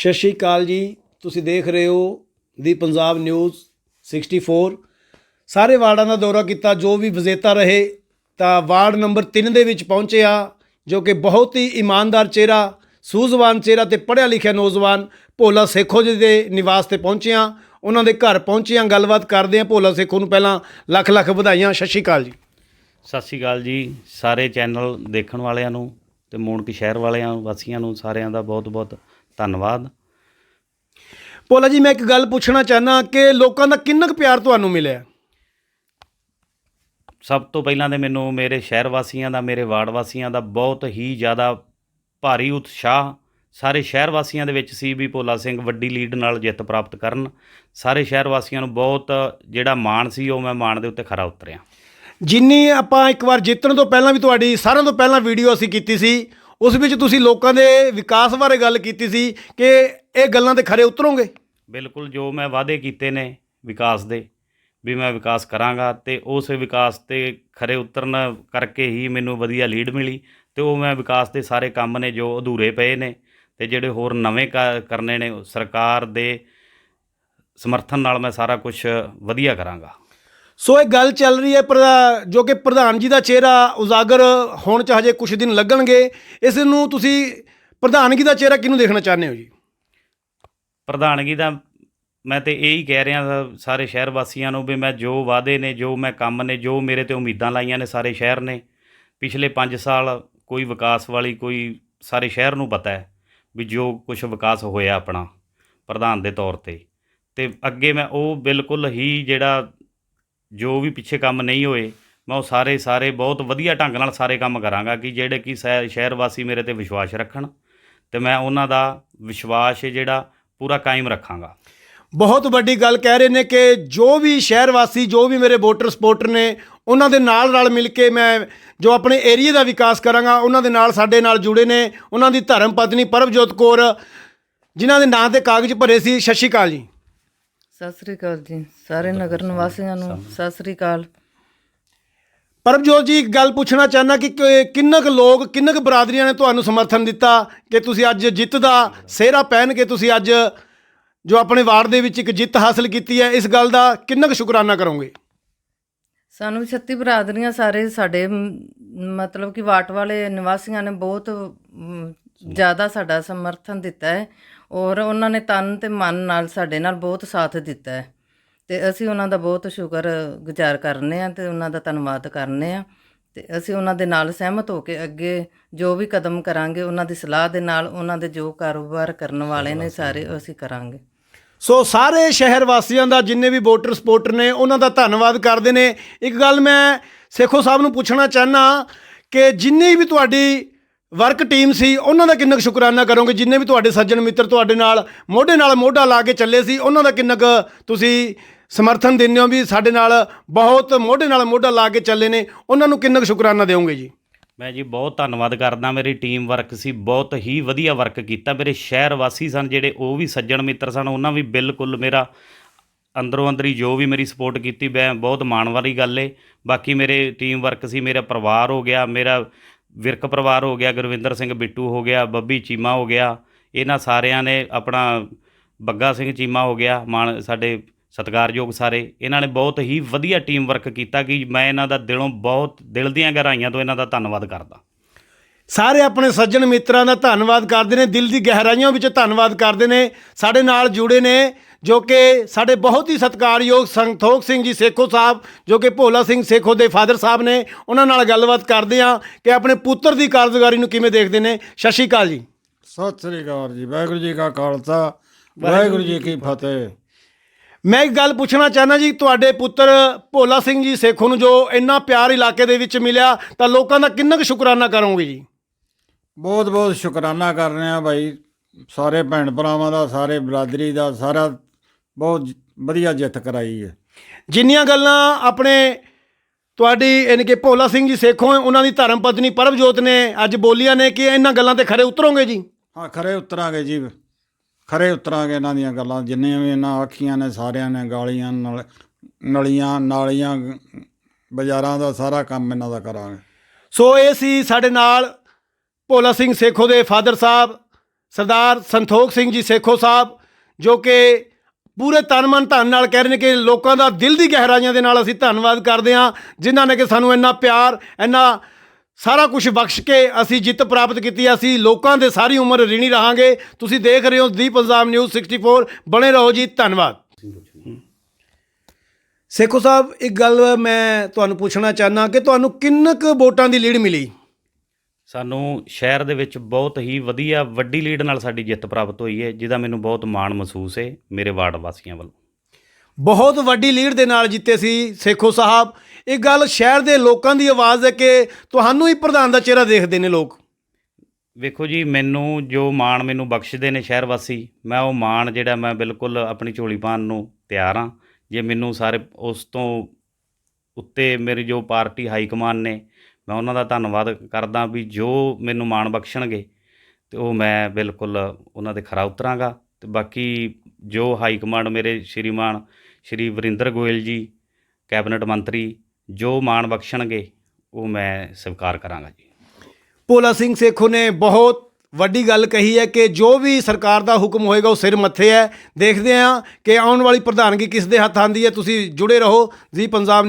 ਸਤਿ ਸ਼੍ਰੀ ਅਕਾਲ ਜੀ। ਤੁਸੀਂ ਦੇਖ ਰਹੇ ਹੋ ਦੀ ਪੰਜਾਬ ਨਿਊਜ਼ 64 ਸਾਰੇ ਵਾਰਡਾਂ ਦਾ ਦੌਰਾ ਕੀਤਾ, ਜੋ ਵੀ ਵਿਜੇਤਾ ਰਹੇ, ਤਾਂ ਵਾਰਡ ਨੰਬਰ 3 ਦੇ ਵਿੱਚ ਪਹੁੰਚਿਆ ਜੋ ਕਿ ਬਹੁਤ ਹੀ ਇਮਾਨਦਾਰ ਚਿਹਰਾ, ਸੂਝਵਾਨ ਚਿਹਰਾ ਤੇ ਪੜ੍ਹਿਆ ਲਿਖਿਆ ਨੌਜਵਾਨ ਭੋਲਾ ਸੇਖੋ ਜੀ ਦੇ ਨਿਵਾਸ ਤੇ ਪਹੁੰਚਿਆ ਉਹਨਾਂ ਦੇ ਘਰ ਪਹੁੰਚਿਆ ਗੱਲਬਾਤ ਕਰਦੇ ਆ ਭੋਲਾ ਸੇਖੋ ਨੂੰ ਪਹਿਲਾਂ ਲੱਖ ਲੱਖ ਵਧਾਈਆਂ। ਸਤਿ ਸ਼੍ਰੀ ਅਕਾਲ ਜੀ। ਸਤਿ ਸ਼੍ਰੀ ਅਕਾਲ ਜੀ। ਸਾਰੇ ਚੈਨਲ ਦੇਖਣ ਵਾਲਿਆਂ ਨੂੰ ਤੇ ਮੂਣਕ ਸ਼ਹਿਰ ਵਾਲਿਆਂ ਵਾਸੀਆਂ ਨੂੰ ਸਾਰਿਆਂ ਦਾ ਬਹੁਤ-ਬਹੁਤ ਧੰਨਵਾਦ। ਭੋਲਾ ਜੀ ਮੈਂ ਇੱਕ ਗੱਲ ਪੁੱਛਣਾ ਚਾਹਨਾ ਕਿ ਲੋਕਾਂ ਦਾ ਕਿੰਨਾ ਕੁ ਪਿਆਰ ਤੁਹਾਨੂੰ ਮਿਲਿਆ? ਸਭ ਤੋਂ ਪਹਿਲਾਂ ਤੇ ਮੈਨੂੰ ਮੇਰੇ ਸ਼ਹਿਰ ਵਾਸੀਆਂ ਦਾ ਮੇਰੇ ਵਾਰਡ ਵਾਸੀਆਂ ਦਾ ਬਹੁਤ ਹੀ ਜ਼ਿਆਦਾ ਭਾਰੀ ਉਤਸ਼ਾਹ। ਸਾਰੇ ਸ਼ਹਿਰ ਵਾਸੀਆਂ ਦੇ ਵਿੱਚ ਸੀ ਵੀ ਭੋਲਾ ਸਿੰਘ ਵੱਡੀ ਲੀਡ ਨਾਲ ਜਿੱਤ ਪ੍ਰਾਪਤ ਕਰਨ। ਸਾਰੇ ਸ਼ਹਿਰ ਵਾਸੀਆਂ ਨੂੰ ਬਹੁਤ ਜਿਹੜਾ ਮਾਣ ਸੀ ਉਹ ਮੈਂ ਮਾਣ ਦੇ ਉੱਤੇ ਖਰਾ ਉਤਰਿਆ। ਜਿੰਨੀ ਆਪਾਂ ਇੱਕ ਵਾਰ ਜਿੱਤਣ ਤੋਂ ਪਹਿਲਾਂ ਵੀ ਤੁਹਾਡੀ ਸਾਰਿਆਂ ਤੋਂ ਪਹਿਲਾਂ ਵੀਡੀਓ ਅਸੀਂ ਕੀਤੀ ਸੀ ਉਸ ਵਿੱਚ ਤੁਸੀਂ ਲੋਕਾਂ ਦੇ ਵਿਕਾਸ ਬਾਰੇ ਗੱਲ ਕੀਤੀ ਸੀ ਕਿ ਇਹ ਗੱਲਾਂ ਤੇ ਖਰੇ ਉਤਰੋਗੇ? ਬਿਲਕੁਲ, ਜੋ ਮੈਂ ਵਾਅਦੇ ਕੀਤੇ ਨੇ ਵਿਕਾਸ ਦੇ, ਵੀ ਮੈਂ ਵਿਕਾਸ ਕਰਾਂਗਾ ਤੇ ਉਸ ਵਿਕਾਸ ਤੇ ਖਰੇ ਉਤਰਨ ਕਰਕੇ ਹੀ ਮੈਨੂੰ ਵਧੀਆ ਲੀਡ ਮਿਲੀ ਤੇ ਉਹ ਮੈਂ ਵਿਕਾਸ ਦੇ ਸਾਰੇ ਕੰਮ ਨੇ ਜੋ ਅਧੂਰੇ ਪਏ ਨੇ ਤੇ ਜਿਹੜੇ ਹੋਰ ਨਵੇਂ ਕ- ਕਰਨੇ ਨੇ ਸਰਕਾਰ ਦੇ ਸਮਰਥਨ ਨਾਲ ਮੈਂ ਸਾਰਾ ਕੁਝ ਵਧੀਆ ਕਰਾਂਗਾ। ਸੋ ਇਹ ਗੱਲ ਚੱਲ ਰਹੀ ਹੈ ਪਰ ਜੋ ਕਿ ਪ੍ਰਧਾਨ ਜੀ ਦਾ ਚਿਹਰਾ ਉਜਾਗਰ ਹੋਣ ਚ ਹਜੇ ਕੁਝ ਦਿਨ ਲੱਗਣਗੇ। ਇਸ ਨੂੰ ਤੁਸੀਂ ਪ੍ਰਧਾਨਗੀ ਦਾ ਚਿਹਰਾ ਕਿਹਨੂੰ ਦੇਖਣਾ ਚਾਹੁੰਦੇ ਹੋ ਜੀ? ਪ੍ਰਧਾਨਗੀ ਦਾ ਮੈਂ ਤੇ ਇਹੀ ਕਹਿ ਰਿਹਾ ਸਾ- ਸਾਰੇ ਸ਼ਹਿਰ ਵਾਸੀਆਂ ਨੂੰ ਵੀ ਮੈਂ ਜੋ ਵਾਅਦੇ ਨੇ, ਜੋ ਮੈਂ ਕੰਮ ਨੇ, ਜੋ ਮੇਰੇ ਤੇ ਉਮੀਦਾਂ ਲਾਈਆਂ ਨੇ ਸਾਰੇ ਸ਼ਹਿਰ ਨੇ, ਪਿਛਲੇ 5 ਸਾਲ ਕੋਈ ਵਿਕਾਸ ਵਾਲੀ ਕੋਈ ਸਾਰੇ ਸ਼ਹਿਰ ਨੂੰ ਪਤਾ ਹੈ ਵੀ ਜੋ ਕੁਝ ਵਿਕਾਸ ਹੋਇਆ ਆਪਣਾ ਪ੍ਰਧਾਨ ਦੇ ਤੌਰ ਤੇ। ਤੇ ਅੱਗੇ ਮੈਂ ਉਹ ਬਿਲਕੁਲ ਹੀ ਜਿਹੜਾ ਜੋ ਵੀ ਪਿੱਛੇ ਕੰਮ ਨਹੀਂ ਹੋਏ, ਮੈਂ ਉਹ ਸਾਰੇ ਸਾਰੇ ਬਹੁਤ ਵਧੀਆ ਢੰਗ ਨਾਲ ਸਾਰੇ ਕੰਮ ਕਰਾਂਗਾ ਕਿ ਜਿਹੜੇ ਕਿ ਸ਼ਹਿ- ਸ਼ਹਿਰ ਵਾਸੀ ਮੇਰੇ ਤੇ ਵਿਸ਼ਵਾਸ ਰੱਖਣ ਤੇ ਮੈਂ ਉਹਨਾਂ ਦਾ ਵਿਸ਼ਵਾਸ ਜਿਹੜਾ ਪੂਰਾ ਕਾਇਮ ਰੱਖਾਂਗਾ। ਬਹੁਤ ਵੱਡੀ ਗੱਲ ਕਹਿ ਰਹੇ ਨੇ ਕਿ ਜੋ ਵੀ ਸ਼ਹਿਰ ਵਾਸੀ ਜੋ ਵੀ ਮੇਰੇ ਵੋਟਰ ਸਪੋਰਟਰ ਨੇ, ਉਹਨਾਂ ਦੇ ਨਾਲ ਰਲ ਮਿਲ ਕੇ ਮੈਂ ਜੋ ਆਪਣੇ ਏਰੀਆ ਦਾ ਵਿਕਾਸ ਕਰਾਂਗਾ, ਉਹਨਾਂ ਦੇ ਨਾਲ ਸਾਡੇ ਨਾਲ ਜੁੜੇ ਨੇ, ਉਹਨਾਂ ਦੀ ਧਰਮ ਪਤਨੀ ਪਰਮਜੋਤ ਕੌਰ, ਜਿਨ੍ਹਾਂ ਦੇ ਨਾਂ ਤੇ ਕਾਗਜ਼ ਭਰੇ ਸੀ। ਸਤਿ ਸ਼੍ਰੀ ਅਕਾਲ ਜੀ। ਸਤਿ ਸ੍ਰੀ ਅਕਾਲ ਜੀ ਸਾਰੇ ਨਗਰ ਨਿਵਾਸੀਆਂ ਨੂੰ ਸਤਿ ਸ੍ਰੀ ਅਕਾਲ। ਪਰਮਜੋਤ ਜੀ ਇੱਕ ਗੱਲ ਪੁੱਛਣਾ ਚਾਹਨਾ ਕਿ ਕਿ- ਕਿੰਨੇ ਕੁ ਲੋਕ ਕਿੰਨੇ ਕੁ ਬਰਾਦਰੀਆਂ ਨੇ ਤੁਹਾਨੂੰ ਸਮਰਥਨ ਦਿੱਤਾ ਕਿ ਤੁਸੀਂ ਅੱਜ ਜਿੱਤ ਦਾ ਸਿਹਰਾ ਪਹਿਨ ਕੇ ਤੁਸੀਂ ਅੱਜ ਜੋ ਆਪਣੇ ਵਾਰਡ ਦੇ ਵਿੱਚ ਇੱਕ ਜਿੱਤ ਹਾਸਲ ਕੀਤੀ ਹੈ ਇਸ ਗੱਲ ਦਾ ਕਿੰਨਾ ਕੁ ਸ਼ੁਕਰਾਨਾ ਕਰੋਗੇ? ਸਾਨੂੰ 36 ਬਰਾਦਰੀਆਂ ਸਾਰੇ ਸਾਡੇ ਮਤਲਬ ਕਿ ਵਾਟ ਵਾਲੇ ਨਿਵਾਸੀਆਂ ਨੇ ਬਹੁਤ ਜ਼ਿਆਦਾ ਸਾਡਾ ਸਮਰਥਨ ਦਿੱਤਾ ਹੈ ਔਰ ਉਹਨਾਂ ਨੇ ਤਨ ਤੇ ਮਨ ਨਾਲ ਸਾਡੇ ਨਾਲ ਬਹੁਤ ਸਾਥ ਦਿੱਤਾ ਹੈ। ਤੇ ਅਸੀਂ ਉਹਨਾਂ ਦਾ ਬਹੁਤ ਸ਼ੁਕਰ ਗੁਜ਼ਾਰ ਕਰਨੇ ਆ ਤੇ ਉਹਨਾਂ ਦਾ ਧੰਨਵਾਦ ਕਰਨੇ ਆ ਤੇ ਅਸੀਂ ਉਹਨਾਂ ਦੇ ਨਾਲ ਸਹਿਮਤ ਹੋ ਕੇ ਅੱਗੇ ਜੋ ਵੀ ਕਦਮ ਕਰਾਂਗੇ, ਉਹਨਾਂ ਦੀ ਸਲਾਹ ਦੇ ਨਾਲ ਉਹਨਾਂ ਦੇ ਜੋ ਕਾਰੋਬਾਰ ਕਰਨ ਵਾਲੇ ਨੇ ਸਾਰੇ ਅਸੀਂ ਕਰਾਂਗੇ। ਸੋ ਸਾਰੇ ਸ਼ਹਿਰ ਵਾਸੀਆਂ ਦਾ, ਜਿੰਨੇ ਵੀ ਵੋਟਰ ਸਪੋਰਟਰ ਨੇ, ਉਹਨਾਂ ਦਾ ਧੰਨਵਾਦ ਕਰਦੇ ਨੇ। ਇੱਕ ਗੱਲ ਮੈਂ ਸੇਖੋ ਸਾਹਿਬ ਨੂੰ ਪੁੱਛਣਾ ਚਾਹਨਾ ਕਿ ਜਿੰਨੀ ਵੀ ਤੁਹਾਡੀ ਵਰਕ ਟੀਮ ਸੀ, ਉਹਨਾਂ ਦਾ ਕਿੰਨਾ ਕੁ ਸ਼ੁਕਰਾਨਾ ਕਰੋਗੇ? ਜਿੰਨੇ ਵੀ ਤੁਹਾਡੇ ਸੱਜਣ ਮਿੱਤਰ ਤੁਹਾਡੇ ਨਾਲ, ਮੋਢੇ ਨਾਲ ਮੋਢਾ ਲਾ ਕੇ ਚੱਲੇ ਸੀ, ਉਹਨਾਂ ਦਾ ਕਿੰਨਾ ਕੁ ਤੁਸੀਂ ਸਮਰਥਨ ਦਿੰਦੇ ਹੋ ਵੀ ਸਾਡੇ ਨਾਲ ਬਹੁਤ ਮੋਢੇ ਨਾਲ ਮੋਢਾ ਲਾ ਕੇ ਚੱਲੇ ਨੇ, ਉਹਨਾਂ ਨੂੰ ਕਿੰਨਾ ਕੁ ਸ਼ੁਕਰਾਨਾ ਦਿਓਗੇ ਜੀ? ਮੈਂ ਜੀ ਬਹੁਤ ਧੰਨਵਾਦ ਕਰਦਾ, ਮੇਰੀ ਟੀਮ ਵਰਕ ਸੀ, ਬਹੁਤ ਹੀ ਵਧੀਆ ਵਰਕ ਕੀਤਾ, ਮੇਰੇ ਸ਼ਹਿਰ ਵਾਸੀ ਸਨ ਜਿਹੜੇ, ਉਹ ਵੀ ਸੱਜਣ ਮਿੱਤਰ ਸਨ, ਉਹਨਾਂ ਵੀ ਬਿਲਕੁਲ ਮੇਰਾ ਅੰਦਰੋਂ ਅੰਦਰੀ ਜੋ ਵੀ ਮੇਰੀ ਸਪੋਰਟ ਕੀਤੀ, ਮੈਂ ਬਹੁਤ ਮਾਣ ਵਾਲੀ ਗੱਲ ਏ, ਬਾਕੀ ਮੇਰੇ ਟੀਮ ਵਰਕ ਸੀ, ਮੇਰਾ ਪਰਿਵਾਰ ਹੋ ਗਿਆ, ਮੇਰਾ ਵਿਰਕ ਪਰਿਵਾਰ ਹੋ ਗਿਆ, ਗੁਰਵਿੰਦਰ ਸਿੰਘ ਬਿੱਟੂ ਹੋ ਗਿਆ, ਬੱਬੀ ਚੀਮਾ ਹੋ ਗਿਆ, ਇਹਨਾਂ ਸਾਰਿਆਂ ਨੇ ਆਪਣਾ ਬੱਗਾ ਸਿੰਘ ਚੀਮਾ ਹੋ ਗਿਆ, ਮਾਣ ਸਾਡੇ ਸਤਿਕਾਰਯੋਗ ਸਾਰੇ, ਇਹਨਾਂ ਨੇ ਬਹੁਤ ਹੀ ਵਧੀਆ ਟੀਮ ਵਰਕ ਕੀਤਾ ਕਿ ਮੈਂ ਇਹਨਾਂ ਦਾ ਦਿਲੋਂ ਬਹੁਤ, ਦਿਲ ਦੀਆਂ ਗਹਿਰਾਈਆਂ ਤੋਂ ਇਹਨਾਂ ਦਾ ਧੰਨਵਾਦ ਕਰਦਾ। ਸਾਰੇ ਆਪਣੇ ਸੱਜਣ ਮਿੱਤਰਾਂ ਦਾ ਧੰਨਵਾਦ ਕਰਦੇ ਨੇ, ਦਿਲ ਦੀ ਗਹਿਰਾਈਆਂ ਵਿੱਚ ਧੰਨਵਾਦ ਕਰਦੇ ਨੇ, ਸਾਡੇ ਨਾਲ ਜੁੜੇ ਨੇ ਜੋ ਕਿ ਸਾਡੇ ਬਹੁਤ ਹੀ ਸਤਿਕਾਰਯੋਗ ਸੰਤੋਖ ਸਿੰਘ ਜੀ ਸੇਖੋ ਸਾਹਿਬ ਜੋ ਕਿ ਭੋਲਾ ਸਿੰਘ ਸੇਖੋ ਦੇ ਫਾਦਰ ਸਾਹਿਬ ਨੇ ਉਹਨਾਂ ਨਾਲ ਗੱਲਬਾਤ ਕਰਦੇ ਆ ਕਿ ਆਪਣੇ ਪੁੱਤਰ ਦੀ ਕਾਰਜਕਾਰੀ ਨੂੰ ਕਿਵੇਂ ਦੇਖਦੇ ਨੇ। ਸਤਿ ਸ਼੍ਰੀ ਅਕਾਲ ਜੀ। ਸਤਿ ਸ੍ਰੀ ਅਕਾਲ ਜੀ। ਵਾਹਿਗੁਰੂ ਜੀ ਕਾ ਖਾਲਸਾ ਵਾਹਿਗੁਰੂ ਜੀ ਕੀ ਫਤਿਹ। ਮੈਂ ਇੱਕ ਗੱਲ ਪੁੱਛਣਾ ਚਾਹਨਾ ਜੀ ਤੁਹਾਡੇ ਪੁੱਤਰ ਭੋਲਾ ਸਿੰਘ ਜੀ ਸੇਖੋ ਨੂੰ ਜੋ ਇੰਨਾ ਪਿਆਰ ਇਲਾਕੇ ਦੇ ਵਿੱਚ ਮਿਲਿਆ ਤਾਂ ਲੋਕਾਂ ਦਾ ਕਿੰਨਾ ਕੁ ਸ਼ੁਕਰਾਨਾ ਕਰੋਗੇ ਜੀ? ਬਹੁਤ ਬਹੁਤ ਸ਼ੁਕਰਾਨਾ ਕਰ ਰਹੇ ਆ ਭਾਈ। ਸਾਰੇ ਭੈਣ ਭਰਾਵਾਂ ਦਾ ਸਾਰੇ ਬਰਾਦਰੀ ਦਾ ਸਾਰਾ ਬਹੁਤ ਵਧੀਆ ਜਿੱਤ ਕਰਾਈ ਹੈ। ਜਿੰਨੀਆਂ ਗੱਲਾਂ ਆਪਣੇ ਤੁਹਾਡੀ ਯਾਨੀ ਕਿ ਭੋਲਾ ਸਿੰਘ ਜੀ ਸੇਖੋਂ ਉਹਨਾਂ ਦੀ ਧਰਮ ਪਤਨੀ ਪਰਮਜੋਤ ਨੇ ਅੱਜ ਬੋਲੀਆਂ ਨੇ ਕਿ ਇਹਨਾਂ ਗੱਲਾਂ ਤੇ ਖਰੇ ਉਤਰੋਗੇ ਜੀ? ਹਾਂ ਖਰੇ ਉਤਰਾਂਗੇ ਜੀ। ਖਰੇ ਉਤਰਾਂਗੇ ਇਹਨਾਂ ਦੀਆਂ ਗੱਲਾਂ ਜਿੰਨੀਆਂ ਵੀ ਇਹਨਾਂ ਆਖੀਆਂ ਨੇ ਸਾਰਿਆਂ ਨੇ ਗਾਲੀਆਂ ਨਾਲ ਨਲੀਆਂ ਨਾਲੀਆਂ ਬਾਜ਼ਾਰਾਂ ਦਾ ਸਾਰਾ ਕੰਮ ਇਹਨਾਂ ਦਾ ਕਰਾਂਗੇ। ਸੋ ਇਹ ਸੀ ਸਾਡੇ ਨਾਲ ਭੋਲਾ ਸਿੰਘ ਸੇਖੋ ਦੇ ਫਾਦਰ ਸਾਹਿਬ ਸਰਦਾਰ ਸੰਤੋਖ ਸਿੰਘ ਜੀ ਸੇਖੋ ਸਾਹਿਬ ਜੋ ਕਿ ਪੂਰੇ ਤਨ ਮਨ ਧਨ ਨਾਲ ਕਹਿ ਰਹੇ ਨੇ ਕਿ ਲੋਕਾਂ ਦਾ ਦਿਲ ਦੀ ਗਹਿਰਾਈਆਂ ਦੇ ਨਾਲ ਅਸੀਂ ਧੰਨਵਾਦ ਕਰਦੇ ਹਾਂ, ਜਿਨ੍ਹਾਂ ਨੇ ਕਿ ਸਾਨੂੰ ਇੰਨਾ ਪਿਆਰ, ਇੰਨਾ ਸਾਰਾ ਕੁਝ ਬਖਸ਼ ਕੇ ਅਸੀਂ ਜਿੱਤ ਪ੍ਰਾਪਤ ਕੀਤੀ ਅਸੀਂ ਲੋਕਾਂ ਦੇ ਸਾਰੀ ਉਮਰ ਰਿਣੀ ਰਹਾਂਗੇ। ਤੁਸੀਂ ਦੇਖ ਰਹੇ ਹੋ ਦੀ ਪੰਜਾਬ ਨਿਊਜ਼ 64 ਬਣੇ ਰਹੋ ਜੀ, ਧੰਨਵਾਦ। ਸੇਖੋ ਸਾਹਿਬ, ਇੱਕ ਗੱਲ ਮੈਂ ਤੁਹਾਨੂੰ ਪੁੱਛਣਾ ਚਾਹਨਾ ਕਿ ਤੁਹਾਨੂੰ ਕਿੰਨੇ ਕੁ ਵੋਟਾਂ ਦੀ ਲੀਡ ਮਿਲੀ? ਸਾਨੂੰ ਸ਼ਹਿਰ ਦੇ ਵਿੱਚ ਬਹੁਤ ਹੀ ਵਧੀਆ ਵੱਡੀ ਲੀਡ ਨਾਲ ਸਾਡੀ ਜਿੱਤ ਪ੍ਰਾਪਤ ਹੋਈ ਹੈ ਜਿਹਦਾ ਮੈਨੂੰ ਬਹੁਤ ਮਾਣ ਮਹਿਸੂਸ ਹੈ ਮੇਰੇ ਵਾਰਡ ਵਾਸੀਆਂ ਵੱਲੋਂ। ਬਹੁਤ ਵੱਡੀ ਲੀਡ ਦੇ ਨਾਲ ਜਿੱਤੇ ਸੀ ਸੇਖੋ ਸਾਹਿਬ। ਇਹ ਗੱਲ ਸ਼ਹਿਰ ਦੇ ਲੋਕਾਂ ਦੀ ਆਵਾਜ਼ ਹੈ ਕਿ ਤੁਹਾਨੂੰ ਹੀ ਪ੍ਰਧਾਨ ਦਾ ਚਿਹਰਾ ਦੇਖਦੇ ਨੇ ਲੋਕ। ਵੇਖੋ ਜੀ ਮੈਨੂੰ ਜੋ ਮਾਣ ਮੈਨੂੰ ਬਖਸ਼ਦੇ ਨੇ ਸ਼ਹਿਰ ਵਾਸੀ ਮੈਂ ਉਹ ਮਾਣ ਜਿਹੜਾ ਮੈਂ ਬਿਲਕੁਲ ਆਪਣੀ ਝੋਲੀ ਪਾਉਣ ਨੂੰ ਤਿਆਰ ਹਾਂ। ਜੇ ਮੈਨੂੰ ਸਾਰੇ ਉਸ ਤੋਂ ਉੱਤੇ ਮੇਰੀ ਜੋ ਪਾਰਟੀ ਹਾਈ ਕਮਾਨ ਨੇ ਮੈਂ ਉਹਨਾਂ ਦਾ ਧੰਨਵਾਦ ਕਰਦਾ ਵੀ ਜੋ ਮੈਨੂੰ ਮਾਣ ਬਖਸ਼ਣਗੇ ਤੇ ਉਹ ਮੈਂ ਬਿਲਕੁਲ ਉਹਨਾਂ ਦੇ ਖਰਾ ਉਤਰਾਂਗਾ। ਤੇ ਬਾਕੀ ਜੋ ਹਾਈ ਕਮਾਂਡ ਮੇਰੇ ਸ਼੍ਰੀਮਾਨ ਸ਼੍ਰੀ ਵਰਿੰਦਰ ਗੋਇਲ ਜੀ, ਕੈਬਨਿਟ ਮੰਤਰੀ, ਜੋ ਮਾਣ ਬਖਸ਼ਣਗੇ, ਉਹ ਮੈਂ ਸਵੀਕਾਰ ਕਰਾਂਗਾ ਜੀ। ਭੋਲਾ ਸਿੰਘ ਸੇਖੋ ਨੇ ਬਹੁਤ ਵੱਡੀ ਗੱਲ ਕਹੀ ਹੈ ਕਿ ਜੋ ਵੀ ਸਰਕਾਰ ਦਾ ਹੁਕਮ ਹੋਏਗਾ, ਉਹ ਸਿਰ ਮੱਥੇ ਹੈ। ਦੇਖਦੇ ਹਾਂ ਕਿ ਆਉਣ ਵਾਲੀ ਪ੍ਰਧਾਨਗੀ ਕਿਸ ਦੇ ਹੱਥ ਆਂਦੀ ਹੈ। ਤੁਸੀਂ ਜੁੜੇ ਰਹੋ ਜੀ ਪੰਜਾਬ